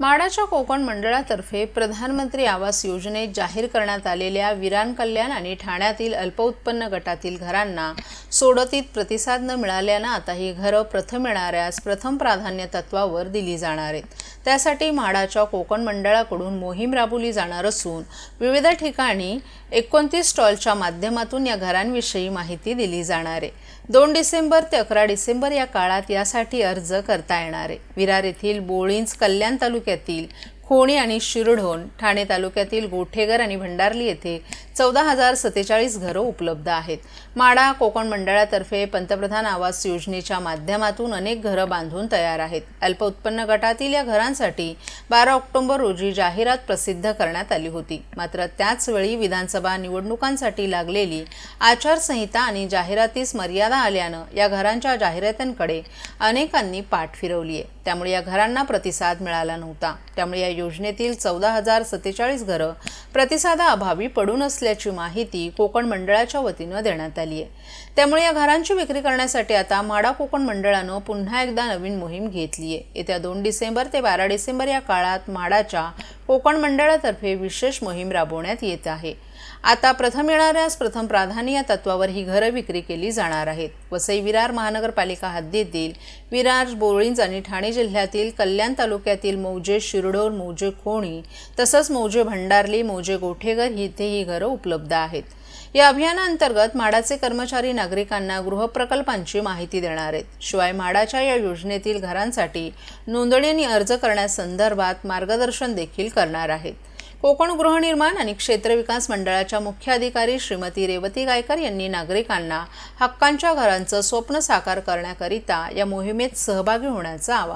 माडाच्या कोकण मंडळातर्फे प्रधानमंत्री आवास योजनेत जाहीर करण्यात आलेल्या विरान कल्याण आणि ठाण्यातील अल्पउत्पन्न गटातील घरांना सोडतीत प्रतिसाद न मिळाल्यानं आता ही घरं प्रथम येणाऱ्यास प्रथम प्राधान्य तत्वावर दिली जाणार आहेत. त्यासाठी म्हाडाच्या कोकण मंडळाकडून मोहीम राबवली जाणार असून विविध ठिकाणी एकोणतीस स्टॉलच्या माध्यमातून या घरांविषयी माहिती दिली जाणार आहे. दोन डिसेंबर ते अकरा डिसेंबर या काळात यासाठी अर्ज करता येणार आहे. विरार येथील बोळींज कल्याण तालुक्यातील खोणी आणि शिरढोण ठाणे तालुक्यातील गोठेगर आणि भंडारली येथे चौदा हजार सत्तेचाळीस घरं उपलब्ध आहेत. माडा कोकण मंडळातर्फे पंतप्रधान आवास योजनेच्या माध्यमातून अनेक घरं बांधून तयार आहेत. अल्पउत्पन्न गटातील या घरांसाठी बारा ऑक्टोबर रोजी जाहिरात प्रसिद्ध करण्यात आली होती. मात्र त्याचवेळी विधानसभा निवडणुकांसाठी लागलेली आचारसंहिता आणि जाहिरातीस मर्यादा आल्यानं या घरांच्या जाहिरातींकडे अनेकांनी पाठ फिरवली आहे त्यामुळे या घरांना प्रतिसाद मिळाला नव्हता. त्यामुळे या योजनेतील चौदा हजार सत्तेचाळीस घरं प्रतिसादाअभावी पडून असल्याची माहिती कोकण मंडळाच्या वतीनं देण्यात आली आहे. त्यामुळे या घरांची विक्री करण्यासाठी आता माडा कोकण मंडळानं पुन्हा एकदा नवीन मोहीम घेतली आहे. येत्या दोन डिसेंबर ते बारा डिसेंबर या काळात माडाच्या कोकण मंडळातर्फे विशेष मोहीम राबवण्यात येत आहे. आता प्रथम येणाऱ्यास प्रथम प्राधान्य या तत्वावर ही घरं विक्री केली जाणार आहेत. वसई विरार महानगरपालिका हद्दीतील विरार बोळींज आणि ठाणे जिल्ह्यातील कल्याण तालुक्यातील मौजे शिरडोर मौजे खोणी तसंच मौजे भंडारली मौजे गोठेगर इथे ही घरं उपलब्ध आहेत. या अभियानाअंतर्गत माडाचे कर्मचारी नागरिकांना गृहप्रकल्पांची माहिती देणार आहेत. शिवाय माडाच्या या योजनेतील घरांसाठी नोंदणी आणि अर्ज करण्यासंदर्भात मार्गदर्शन देखील करणार आहेत. कोकण गृहनिर्माण आणि क्षेत्र विकास मंडळाच्या मुख्य अधिकारी श्रीमती रेवती गायकर यांनी नागरिकांना हक्कांच्या घरांचं स्वप्न साकार करण्याकरिता या मोहिमेत सहभागी होण्याचं आवाहन